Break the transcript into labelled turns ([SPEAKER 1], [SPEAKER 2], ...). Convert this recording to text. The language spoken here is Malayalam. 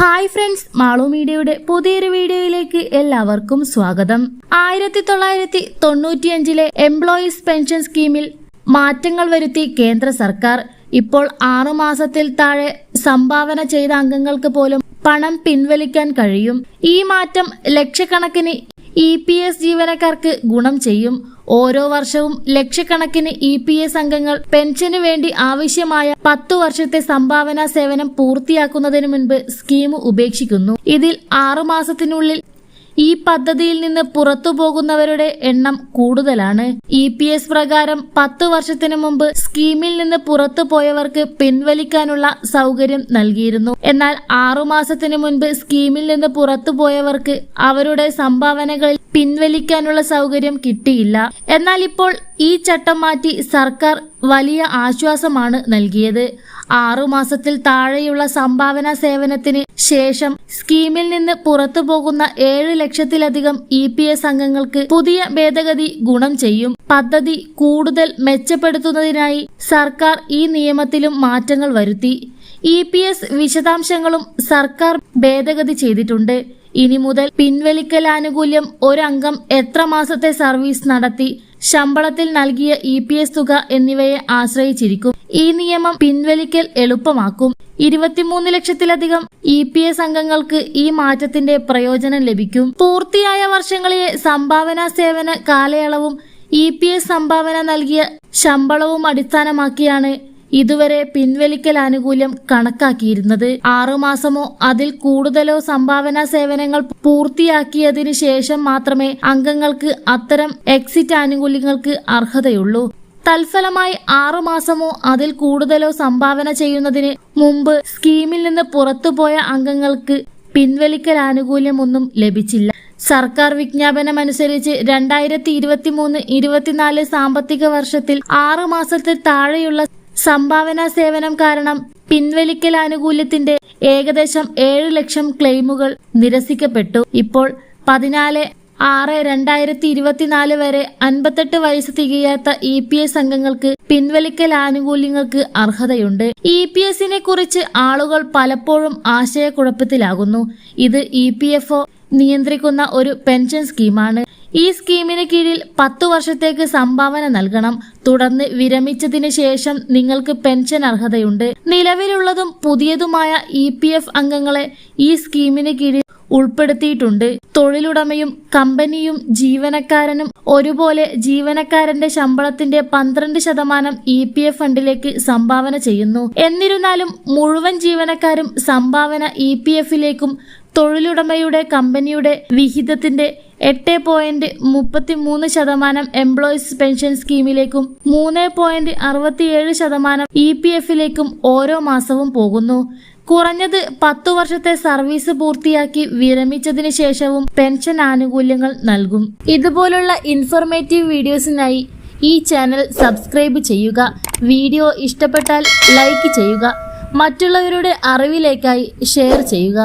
[SPEAKER 1] ഹായ് ഫ്രണ്ട്സ് മാളു മീഡിയയുടെ പുതിയൊരു വീഡിയോയിലേക്ക് എല്ലാവർക്കും സ്വാഗതം. ആയിരത്തി തൊള്ളായിരത്തി തൊണ്ണൂറ്റിയഞ്ചിലെ എംപ്ലോയീസ് പെൻഷൻ സ്കീമിൽ മാറ്റങ്ങൾ വരുത്തി കേന്ദ്ര സർക്കാർ. ഇപ്പോൾ ആറു മാസത്തിൽ താഴെ സംഭാവന ചെയ്ത അംഗങ്ങൾക്ക് പോലും പണം പിൻവലിക്കാൻ കഴിയും. ഈ മാറ്റം ലക്ഷക്കണക്കിന് ഇ പി എസ് ജീവനക്കാർക്ക് ഗുണം ചെയ്യും. ഓരോ വർഷവും ലക്ഷക്കണക്കിന് ഇ പി എസ് അംഗങ്ങൾ പെൻഷന് വേണ്ടി ആവശ്യമായ പത്തു വർഷത്തെ സംഭാവന സേവനം പൂർത്തിയാക്കുന്നതിന് മുൻപ് സ്കീം ഉപേക്ഷിക്കുന്നു. ഇതിൽ ആറുമാസത്തിനുള്ളിൽ ഈ പദ്ധതിയിൽ നിന്ന് പുറത്തു പോകുന്നവരുടെ എണ്ണം കൂടുതലാണ്. ഇ പി എസ് പ്രകാരം പത്ത് വർഷത്തിനു മുമ്പ് സ്കീമിൽ നിന്ന് പുറത്തു പോയവർക്ക് പിൻവലിക്കാനുള്ള സൗകര്യം നൽകിയിരുന്നു. എന്നാൽ ആറുമാസത്തിനു മുൻപ് സ്കീമിൽ നിന്ന് പുറത്തു പോയവർക്ക് അവരുടെ സംഭാവനകളിൽ പിൻവലിക്കാനുള്ള സൗകര്യം കിട്ടിയില്ല. എന്നാൽ ഇപ്പോൾ ഈ ചട്ടം മാറ്റി സർക്കാർ വലിയ ആശ്വാസമാണ് നൽകിയത്. ആറുമാസത്തിൽ താഴെയുള്ള സംഭാവന സേവനത്തിന് ശേഷം സ്കീമിൽ നിന്ന് പുറത്തു പോകുന്ന ഏഴ് ലക്ഷത്തിലധികം ഇ പി എസ് അംഗങ്ങൾക്ക് പുതിയ ഭേദഗതി ഗുണം ചെയ്യും. പദ്ധതി കൂടുതൽ മെച്ചപ്പെടുത്തുന്നതിനായി സർക്കാർ ഈ നിയമത്തിലും മാറ്റങ്ങൾ വരുത്തി. ഇ പി എസ് വിശദാംശങ്ങളും സർക്കാർ ഭേദഗതി ചെയ്തിട്ടുണ്ട്. ഇനി മുതൽ പിൻവലിക്കൽ ആനുകൂല്യം ഒരംഗം എത്ര മാസത്തെ സർവീസ് നടത്തി ശമ്പളത്തിൽ നൽകിയ ഇ പി എസ് തുക എന്നിവയെ ആശ്രയിച്ചിരിക്കും. ഈ നിയമം പിൻവലിക്കൽ എളുപ്പമാക്കും. ഇരുപത്തിമൂന്ന് ലക്ഷത്തിലധികം ഇ പി എസ് അംഗങ്ങൾക്ക് ഈ മാറ്റത്തിന്റെ പ്രയോജനം ലഭിക്കും. പൂർത്തിയായ വർഷങ്ങളിലെ സംഭാവന സേവന കാലയളവും ഇ പി എസ് സംഭാവന നൽകിയ ശമ്പളവും അടിസ്ഥാനമാക്കിയാണ് ഇതുവരെ പിൻവലിക്കൽ ആനുകൂല്യം കണക്കാക്കിയിരുന്നത് ആറുമാസമോ അതിൽ കൂടുതലോ സംഭാവന സേവനങ്ങൾ പൂർത്തിയാക്കിയതിനു ശേഷം മാത്രമേ അംഗങ്ങൾക്ക് അത്തരം എക്സിറ്റ് ആനുകൂല്യങ്ങൾക്ക് അർഹതയുള്ളൂ. തൽഫലമായി ആറുമാസമോ അതിൽ കൂടുതലോ സംഭാവന ചെയ്യുന്നതിന് മുമ്പ് സ്കീമിൽ നിന്ന് പുറത്തുപോയ അംഗങ്ങൾക്ക് പിൻവലിക്കൽ ആനുകൂല്യമൊന്നും ലഭിച്ചില്ല. സർക്കാർ വിജ്ഞാപനമനുസരിച്ച് രണ്ടായിരത്തി ഇരുപത്തി മൂന്ന് ഇരുപത്തിനാല് സാമ്പത്തിക വർഷത്തിൽ ആറു മാസത്തിൽ താഴെയുള്ള സംഭാവന സേവനം കാരണം പിൻവലിക്കൽ ആനുകൂല്യത്തിന്റെ ഏകദേശം ഏഴ് ലക്ഷം ക്ലെയിമുകൾ നിരസിക്കപ്പെട്ടു. ഇപ്പോൾ പതിനാല് ആറ് രണ്ടായിരത്തി ഇരുപത്തിനാല് വരെ അൻപത്തെട്ട് വയസ്സ് തികയാത്ത ഇ പി എസ് അംഗങ്ങൾക്ക് പിൻവലിക്കൽ ആനുകൂല്യങ്ങൾക്ക് അർഹതയുണ്ട്. ഇ പി എസിനെ കുറിച്ച് ആളുകൾ പലപ്പോഴും ആശയക്കുഴപ്പത്തിലാകുന്നു. ഇത് ഇ പി എഫ് ഒ നിയന്ത്രിക്കുന്ന ഒരു പെൻഷൻ സ്കീമാണ്. ഈ സ്കീമിന് കീഴിൽ പത്തു വർഷത്തേക്ക് സംഭാവന നൽകണം. തുടർന്ന് വിരമിച്ചതിന് ശേഷം നിങ്ങൾക്ക് പെൻഷൻ അർഹതയുണ്ട്. നിലവിലുള്ളതും പുതിയതുമായ ഇ അംഗങ്ങളെ ഈ സ്കീമിന് കീഴിൽ ഉൾപ്പെടുത്തിയിട്ടുണ്ട്. തൊഴിലുടമയും കമ്പനിയും ജീവനക്കാരനും ഒരുപോലെ ജീവനക്കാരന്റെ ശമ്പളത്തിന്റെ പന്ത്രണ്ട് ശതമാനം ഇ പി എഫ് ഫണ്ടിലേക്ക് സംഭാവന ചെയ്യുന്നു. എന്നിരുന്നാലും മുഴുവൻ ജീവനക്കാരും സംഭാവന ഇ പി എഫിലേക്കും തൊഴിലുടമയുടെ കമ്പനിയുടെ വിഹിതത്തിന്റെ എട്ട് പോയിന്റ് മുപ്പത്തി മൂന്ന് ശതമാനം എംപ്ലോയീസ് പെൻഷൻ സ്കീമിലേക്കും മൂന്ന് പോയിന്റ് അറുപത്തിയേഴ് ശതമാനം ഇ പി എഫിലേക്കും ഓരോ മാസവും പോകുന്നു. കുറഞ്ഞത് പത്തു വർഷത്തെ സർവീസ് പൂർത്തിയാക്കി വിരമിച്ചതിന് ശേഷവും പെൻഷൻ ആനുകൂല്യങ്ങൾ നൽകും. ഇതുപോലുള്ള ഇൻഫോർമേറ്റീവ് വീഡിയോസിനായി ഈ ചാനൽ സബ്സ്ക്രൈബ് ചെയ്യുക. വീഡിയോ ഇഷ്ടപ്പെട്ടാൽ ലൈക്ക് ചെയ്യുക. മറ്റുള്ളവരുടെ അറിവിലേക്കായി ഷെയർ ചെയ്യുക.